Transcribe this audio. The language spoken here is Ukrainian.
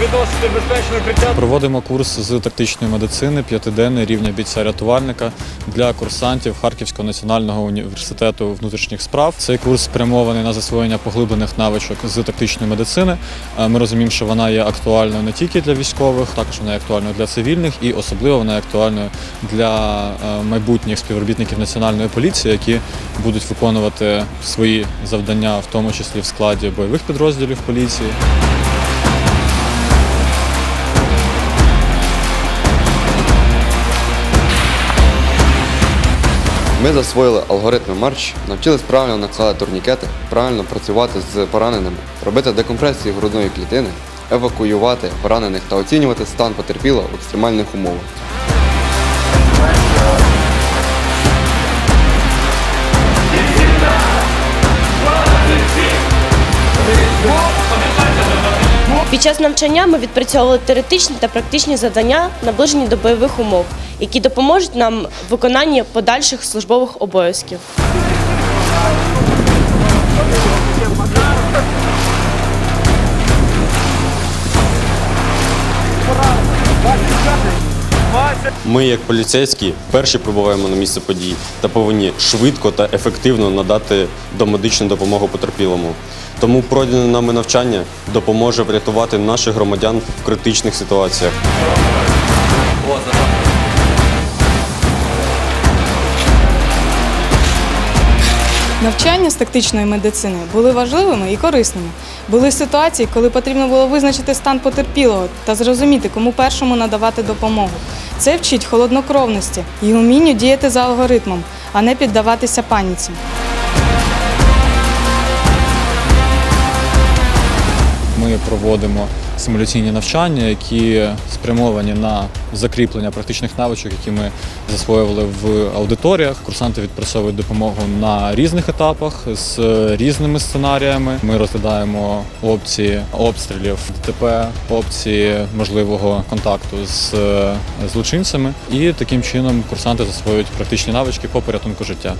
Забезпечити безпечне укриття. Проводимо курс з тактичної медицини п'ятиденний рівня бійця-рятувальника для курсантів Харківського національного університету внутрішніх справ. Цей курс спрямований на засвоєння поглиблених навичок з тактичної медицини. Е, Ми розуміємо, що вона є актуальною не тільки для військових, також вона є актуальною для цивільних і особливо вона є актуальною для е, майбутніх співробітників національної поліції, які будуть виконувати свої завдання, в тому числі в складі бойових підрозділів поліції. Ми засвоїли алгоритми марш, навчились правильно накладати турнікети, правильно працювати з пораненими, робити декомпресію грудної клітини, евакуювати поранених та оцінювати стан потерпілого в екстремальних умовах. Під час навчання ми відпрацьовували теоретичні та практичні завдання, наближені до бойових умов, які допоможуть нам в виконанні подальших службових обов'язків. Ми, як поліцейські, перші прибуваємо на місце подій та повинні швидко та ефективно надати домедичну допомогу потерпілому. Тому пройдене нами навчання допоможе врятувати наших громадян в критичних ситуаціях. Навчання з тактичної медицини були важливими і корисними. Були ситуації, коли потрібно було визначити стан потерпілого та зрозуміти, кому першому надавати допомогу. Це вчить холоднокровності і умінню діяти за алгоритмом, а не піддаватися паніці. Ми проводимо симуляційні навчання, які спрямовані на закріплення практичних навичок, які ми засвоювали в аудиторіях. Курсанти відпрацьовують допомогу на різних етапах з різними сценаріями. Ми розглядаємо опції обстрілів ДТП, опції можливого контакту з злочинцями, і таким чином курсанти засвоюють практичні навички по порятунку життя.